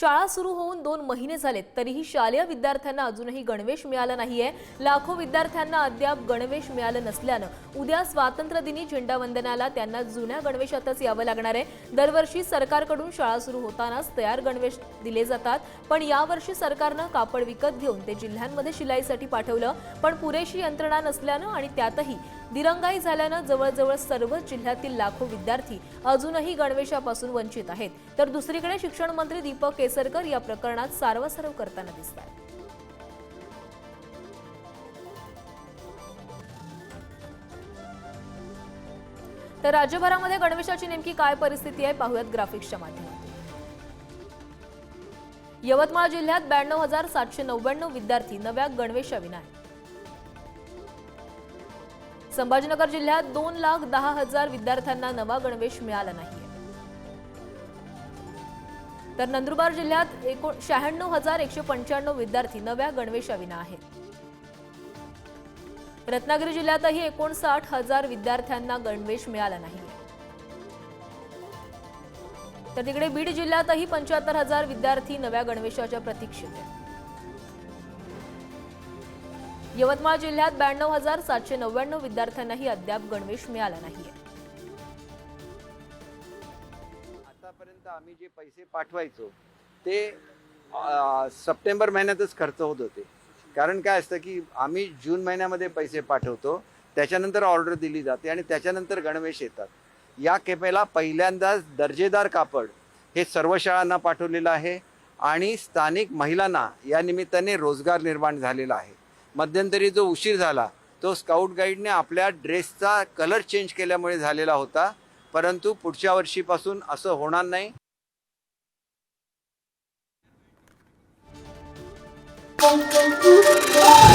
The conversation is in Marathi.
शाळा सुरू होऊन दोन महिने झालेत तरीही शालेय विद्यार्थ्यांना अजूनही गणवेश मिळाला नाहीये. लाखो विद्यार्थ्यांना अद्याप गणवेश मिळालं नसल्यानं उद्या स्वातंत्र्यदिनी झेंडावंदनाला त्यांना जुन्या गणवेशातच यावं लागणार आहे. दरवर्षी सरकारकडून शाळा सुरू होतानाच तयार गणवेश दिले जातात पण यावर्षी सरकारनं कापड विकत घेऊन ते जिल्ह्यांमध्ये शिलाईसाठी पाठवलं पण पुरेशी यंत्रणा नसल्यानं आणि त्यातही दिरंगाई झाल्यानं जवळजवळ सर्वच जिल्ह्यातील लाखो विद्यार्थी अजूनही गणवेशापासून वंचित आहेत. तर दुसरीकडे शिक्षण मंत्री दीपक केसरकर या प्रकरणात सारवासारव करताना दिसत आहेत तर राज्यभरामध्ये गणवेशाची नेमकी काय परिस्थिती आहे पाहूयात ग्राफिक्सच्या माध्यमातून. यवतमाळ जिल्ह्यात ब्याण्णव हजार सातशे नव्याण्णव विद्यार्थी नव्या गणवेशाविना आहेत. संभाजीनगर जिल्ह्यात दोन लाख दहा हजार विद्यार्थ्यांना नवा गणवेश मिळाला नाहीये. तर नंदुरबार जिल्ह्यात एकूण शहाण्णव हजार एकशे पंच्याण्णव विद्यार्थी नव्या गणवेशाविना आहेत. रत्नागिरी जिल्ह्यातही एकोणसाठ हजार विद्यार्थ्यांना गणवेश मिळाला नाही. तर तिकडे बीड जिल्ह्यातही पंच्याहत्तर हजार विद्यार्थी नव्या गणवेशाच्या प्रतीक्षेत आहेत. यवतमाळ जिल्ह्यात ब्याण्णव हजार सातशे नव्याण्णव विद्यार्थ्यांनाही अद्याप गणवेश मिळाला नाहीये. आतापर्यंत आम्ही जे पैसे पाठवायचो ते अ, सप्टेंबर महिन्यातच खर्च होत होते. कारण काय असतं की आम्ही जून महिन्यामध्ये पैसे पाठवतो त्याच्यानंतर ऑर्डर दिली जाते आणि त्याच्यानंतर गणवेश येतात. या केपेला पहिल्यांदाच दर्जेदार कापड हे सर्व शाळांना पाठवलेलं आहे आणि स्थानिक महिलांना या निमित्ताने रोजगार निर्माण झालेला आहे. मध्यंतरी जो उशीर झाला तो स्काउट गाईडने आपल्या ड्रेसचा कलर चेंज केल्यामुळे झालेला होता. परंतु पुढच्या वर्षीपासून असं होणार नाही Thank you.